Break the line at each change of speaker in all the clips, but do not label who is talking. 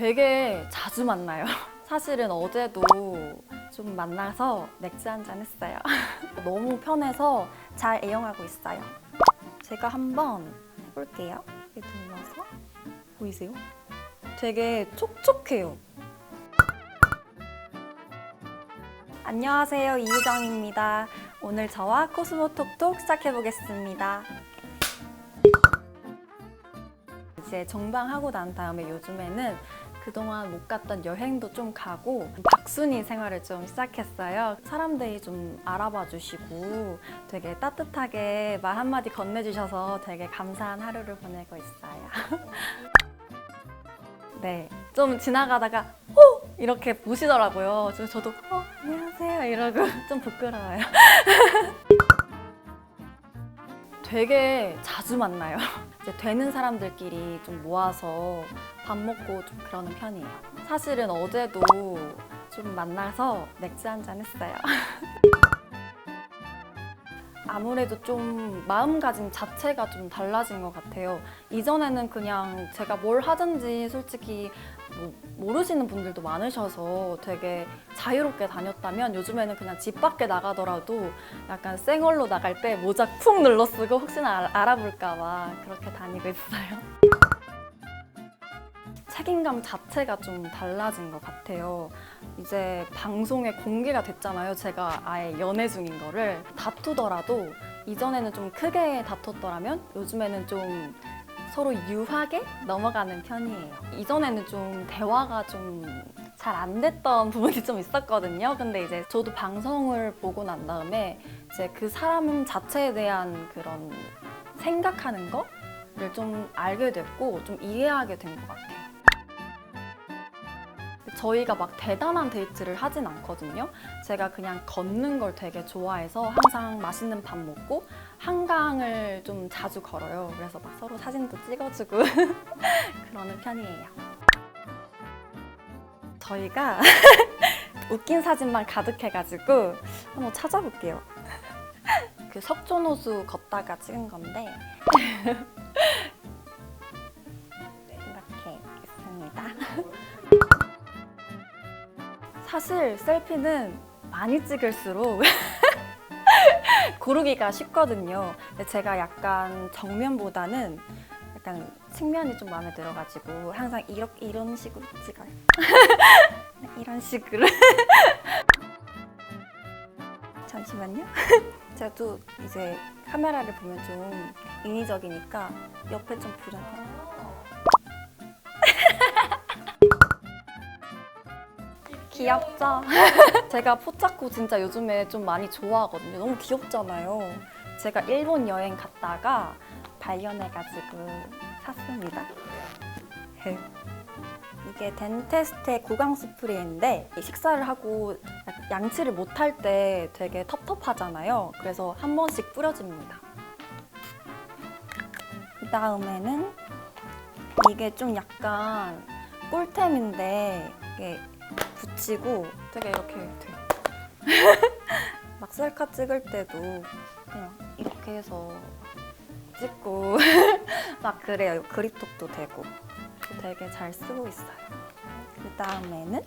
되게 자주 만나요. 사실은 어제도 좀 만나서 맥주 한 잔 했어요. 너무 편해서 잘 애용하고 있어요. 제가 한번 해볼게요. 이렇게 눌러서 보이세요? 되게 촉촉해요. 안녕하세요. 이유정입니다. 오늘 저와 코스모 톡톡 시작해보겠습니다. 이제 정방하고 난 다음에 요즘에는 그동안 못 갔던 여행도 좀 가고 박순이 생활을 좀 시작했어요. 사람들이 좀 알아봐 주시고 되게 따뜻하게 말 한마디 건네주셔서 되게 감사한 하루를 보내고 있어요. 네, 좀 지나가다가 어 이렇게 보시더라고요. 저도 어 안녕하세요 이러고 좀 부끄러워요. 되게 자주 만나요. 이제 되는 사람들끼리 좀 모아서 밥 먹고 좀 그러는 편이에요. 사실은 어제도 좀 만나서 맥주 한 잔 했어요. 아무래도 좀 마음가짐 자체가 좀 달라진 것 같아요. 이전에는 그냥 제가 뭘 하든지 솔직히 뭐 모르시는 분들도 많으셔서 되게 자유롭게 다녔다면 요즘에는 그냥 집 밖에 나가더라도 약간 쌩얼로 나갈 때 모자 푹 눌러 쓰고 혹시나 알- 알아볼까봐 그렇게 다니고 있어요. 책임감 자체가 좀 달라진 것 같아요. 이제 방송에 공개가 됐잖아요. 제가 아예 연애 중인 거를 다투더라도 이전에는 좀 크게 다퉜더라면 요즘에는 좀 서로 유하게 넘어가는 편이에요. 이전에는 좀 대화가 좀 잘 안 됐던 부분이 좀 있었거든요. 근데 이제 저도 방송을 보고 난 다음에 이제 그 사람 자체에 대한 그런 생각하는 거를 좀 알게 됐고 좀 이해하게 된 것 같아요. 저희가 막 대단한 데이트를 하진 않거든요. 제가 그냥 걷는 걸 되게 좋아해서 항상 맛있는 밥 먹고 한강을 좀 자주 걸어요. 그래서 막 서로 사진도 찍어주고 그러는 편이에요. 저희가 웃긴 사진만 가득해가지고 한번 찾아볼게요. 그 석촌호수 걷다가 찍은 건데 사실 셀피는 많이 찍을수록 고르기가 쉽거든요. 근데 제가 약간 정면보다는 약간 측면이 좀 마음에 들어가지고 항상 이렇게 이런 식으로 찍어요. 이런 식으로. 잠시만요. 제가 또 이제 카메라를 보면 좀 인위적이니까 옆에 좀 보잖아요. 귀엽죠? 제가 포차코 진짜 요즘에 좀 많이 좋아하거든요. 너무 귀엽잖아요. 제가 일본 여행 갔다가 발견해가지고 샀습니다. 이게 덴테스테 구강 스프레이인데 식사를 하고 양치를 못할 때 되게 텁텁하잖아요. 그래서 한 번씩 뿌려줍니다. 그 다음에는 이게 좀 약간 꿀템인데 이게 붙이고 되게 이렇게 돼. 막 셀카 찍을 때도 그냥 이렇게 해서 찍고 막 그래요. 그립톡도 되고 되게 잘 쓰고 있어요. 그 다음에는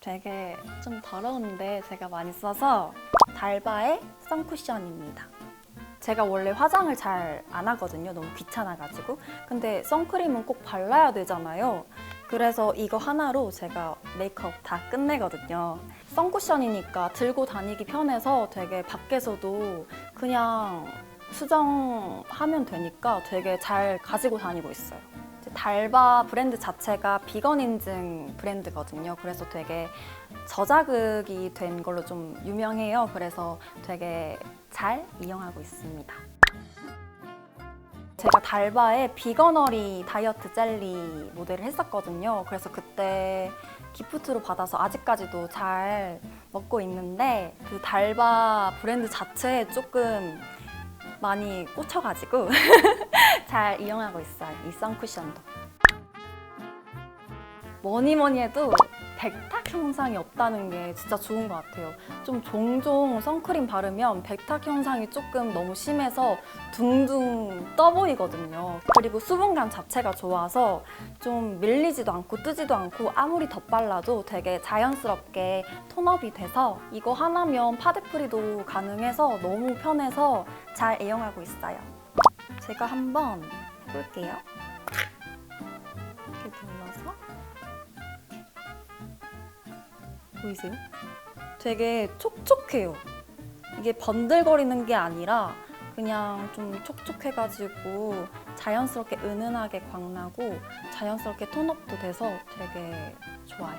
되게 좀 더러운데 제가 많이 써서 달바의 선쿠션입니다. 제가 원래 화장을 잘 안 하거든요. 너무 귀찮아가지고. 근데 선크림은 꼭 발라야 되잖아요. 그래서 이거 하나로 제가 메이크업 다 끝내거든요. 선쿠션이니까 들고 다니기 편해서 되게 밖에서도 그냥 수정하면 되니까 되게 잘 가지고 다니고 있어요. 달바 브랜드 자체가 비건 인증 브랜드거든요. 그래서 되게 저자극이 된 걸로 좀 유명해요. 그래서 되게 잘 이용하고 있습니다. 제가 달바의 비건어리 다이어트 젤리 모델을 했었거든요. 그래서 그때 기프트로 받아서 아직까지도 잘 먹고 있는데 그 달바 브랜드 자체에 조금 많이 꽂혀가지고 잘 이용하고 있어요. 이 선쿠션도. 뭐니 뭐니 해도 백탁 현상이 없다는 게 진짜 좋은 것 같아요. 좀 종종 선크림 바르면 백탁 현상이 조금 너무 심해서 둥둥 떠 보이거든요. 그리고 수분감 자체가 좋아서 좀 밀리지도 않고 뜨지도 않고 아무리 덧발라도 되게 자연스럽게 톤업이 돼서 이거 하나면 파데프리도 가능해서 너무 편해서 잘 애용하고 있어요. 제가 한번 해볼게요. 보이세요? 되게 촉촉해요. 이게 번들거리는 게 아니라 그냥 좀 촉촉해가지고 자연스럽게 은은하게 광나고 자연스럽게 톤업도 돼서 되게 좋아요.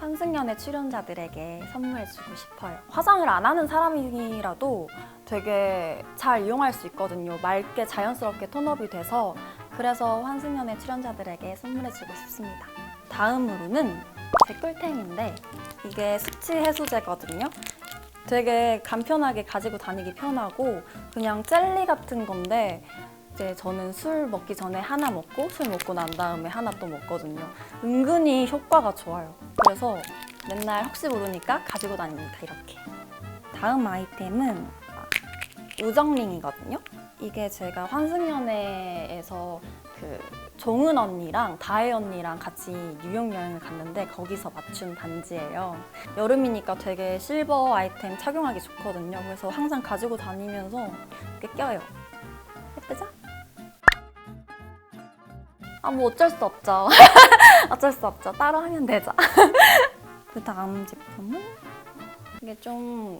환승연애 출연자들에게 선물해주고 싶어요. 화장을 안 하는 사람이라도 되게 잘 이용할 수 있거든요. 맑게 자연스럽게 톤업이 돼서 그래서 환승연애 출연자들에게 선물해주고 싶습니다. 다음으로는 댓글템인데 이게 숙취 해소제거든요. 되게 간편하게 가지고 다니기 편하고 그냥 젤리 같은 건데 이제 저는 술 먹기 전에 하나 먹고 술 먹고 난 다음에 하나 또 먹거든요. 은근히 효과가 좋아요. 그래서 맨날 혹시 모르니까 가지고 다닙니다. 이렇게. 다음 아이템은 우정링이거든요. 이게 제가 환승연애에서 그 종은 언니랑 다혜 언니랑 같이 뉴욕 여행을 갔는데 거기서 맞춘 반지예요. 여름이니까 되게 실버 아이템 착용하기 좋거든요. 그래서 항상 가지고 다니면서 이렇게 껴요. 예쁘죠? 아, 뭐 어쩔 수 없죠. 어쩔 수 없죠. 따로 하면 되죠. 그 다음 제품은 이게 좀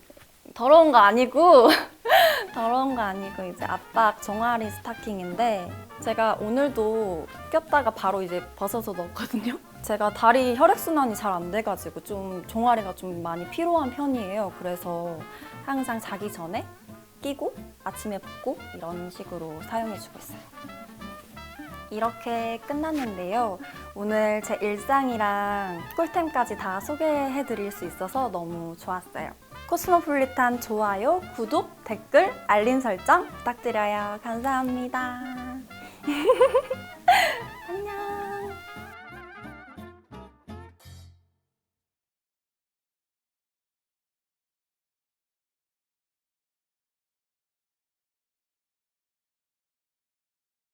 더러운 거 아니고 더러운 거 아니고 이제 압박 종아리 스타킹인데 제가 오늘도 꼈다가 바로 이제 벗어서 넣었거든요. 제가 다리 혈액순환이 잘 안 돼가지고 좀 종아리가 좀 많이 피로한 편이에요. 그래서 항상 자기 전에 끼고 아침에 벗고 이런 식으로 사용해주고 있어요. 이렇게 끝났는데요. 오늘 제 일상이랑 꿀템까지 다 소개해드릴 수 있어서 너무 좋았어요. 코스모폴리탄 좋아요, 구독, 댓글, 알림 설정 부탁드려요. 감사합니다.